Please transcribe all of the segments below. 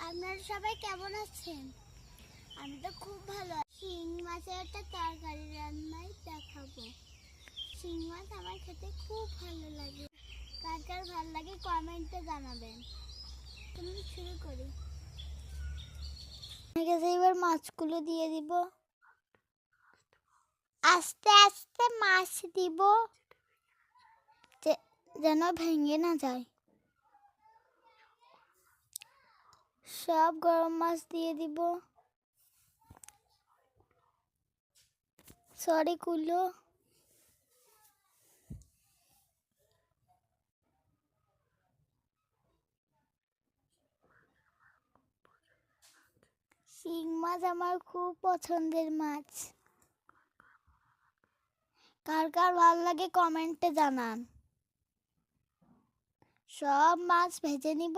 আপনারা সবাই কেমন আছেন? আমি তো খুব ভালো শিং মাছের একটা তরকারি রান্নাই দেখাবো। শিং মাছ আমার খেতে খুব ভালো লাগে। কার কার ভালো লাগে কমেন্টে জানাবেন। তুমি শুরু করি। এবার মাছগুলো দিয়ে দিব। আস্তে আস্তে মাছ দিব। যেন ভেঙে না যায়। সব গরম মাছ দিয়ে দিব। সরি, কুলো। শিং মাছ আমার খুব পছন্দের মাছ। কার কার ভালো লাগে কমেন্টে জানান। সব মাছ ভেজে নিব।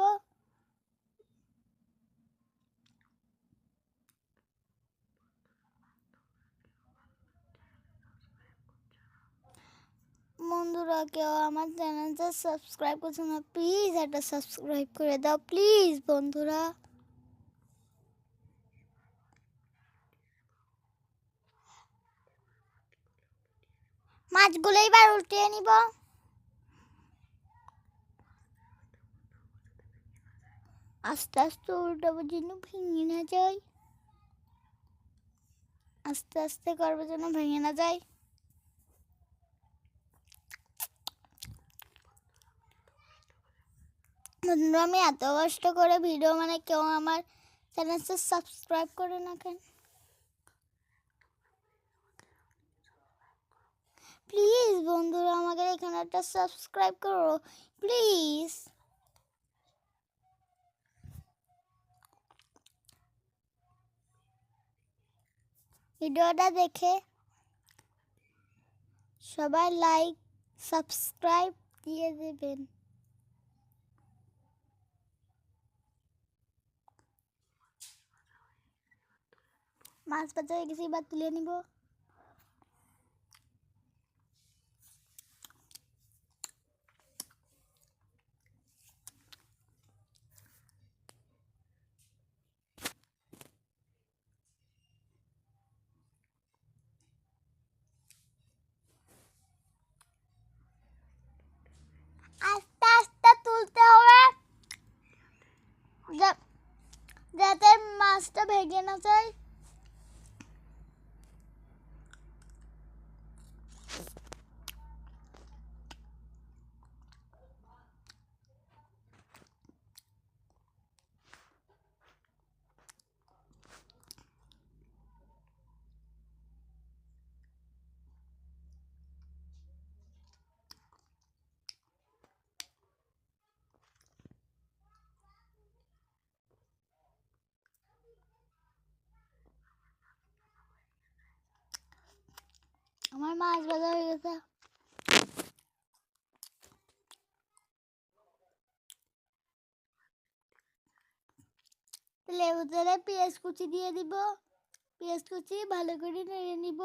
বন্ধুরা কেউ আমার চ্যানেলটা সাবস্ক্রাইব করছে না প্লিজ একটা সাবস্ক্রাইব করে দাও প্লিজ বন্ধুরা। মাছগুলো এবার উল্টিয়ে নিব। আস্তে আস্তে উল্টাবো যেন ভেঙে না যায়। আস্তে আস্তে করব যেন ভেঙে না যায়। বন্ধুরা, আমি এত কষ্ট করে ভিডিও মানে কেউ আমার চ্যানেলটা সাবস্ক্রাইব করে না কেন? প্লিজ বন্ধুরা, আমাকে এখানে একটা সাবস্ক্রাইব করো প্লিজ ভিডিওটা দেখে সবাই লাইক সাবস্ক্রাইব দিয়ে দেবেন। মাছ ভাজা হয়ে গেছে এবার তুলে নিব। যাতে মাছটা ভেঙে না যায়। আমার মাছ ভাজা হয়ে গেছে লেবু তেলে পেঁয়াজ কুচি দিয়ে দিব পেঁয়াজ কুচি ভালো করে নেড়ে নিব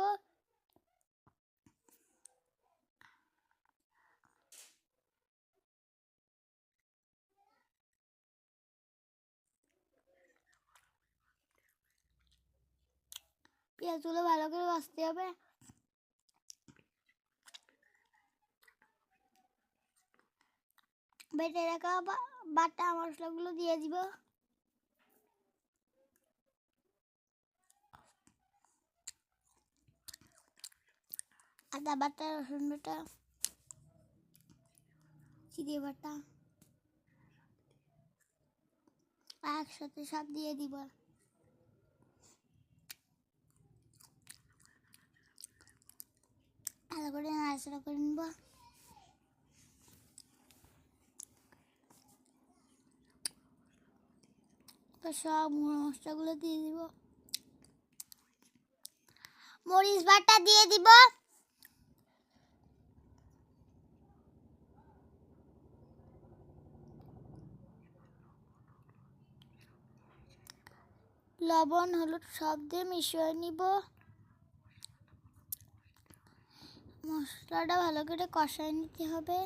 পেঁয়াজগুলো ভালো করে ভাজতে হবে বেটে রাখা বাটা মশলাগুলো দিয়ে দিব। আদা বাটা, রসুন বাটা চিড়ে বাটা, একসাথে সব দিয়ে দিব। ভালো করে নাড়াচাড়া করে নিব। সব মশলাগুলো দিয়ে দিব। মরিচ বাটা দিয়ে দিব। লবণ, হলুদ সব দিয়ে মিশিয়ে নিব। মশলাটা ভালো করে কষায় নিতে হবে।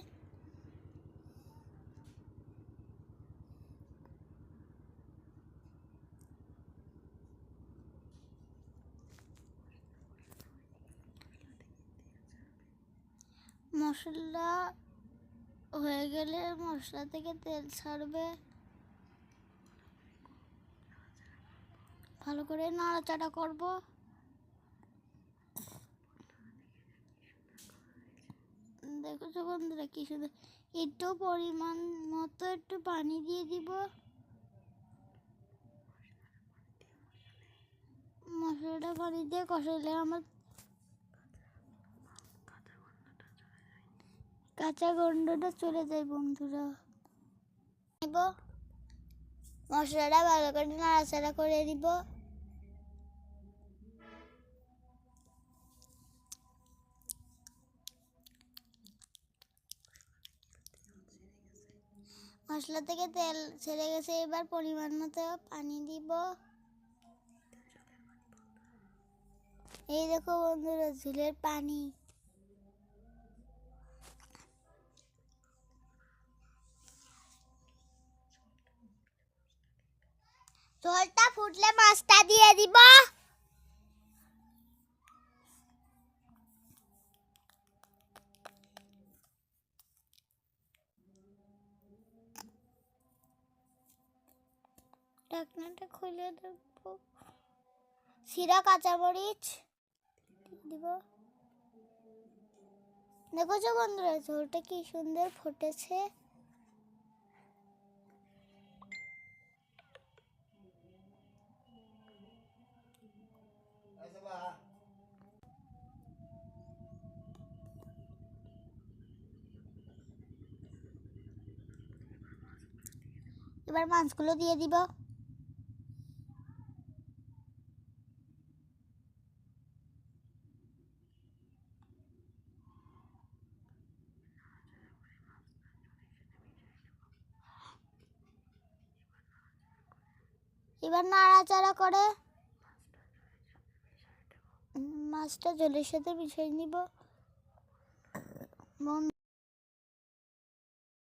মশলা হয়ে গেলে মশলা থেকে তেল ছাড়বে। ভালো করে নাড়াচাড়া করব। দেখো বন্ধুরা কি সুন্দর। একটু পরিমাণ মতো একটু পানি দিয়ে দিব। মশলাটা পানি দিয়ে কষাইলে আমার কাঁচা গন্ধটা চলে যায় বন্ধুরা। নিব। মশলাটা ভালো করে নাড়াচাড়া করে দিব মশলা থেকে তেল ছেড়ে গেছে, এবার পরিমাণ মতো পানি দিব এই দেখো বন্ধুরা, ঝুলের পানি। মাছটা দিয়ে দিব। ঢাকনাটা খুলে দেবো। সিরা, কাঁচামরিচ দিব। দেখো বন্ধুরা, ঝোলটা কি সুন্দর ফুটেছে। এবার মাছগুলো দিয়ে দিব। এবার নাড়াচাড়া করে মাছটা জলের সাথে মিশিয়ে নিব। বন-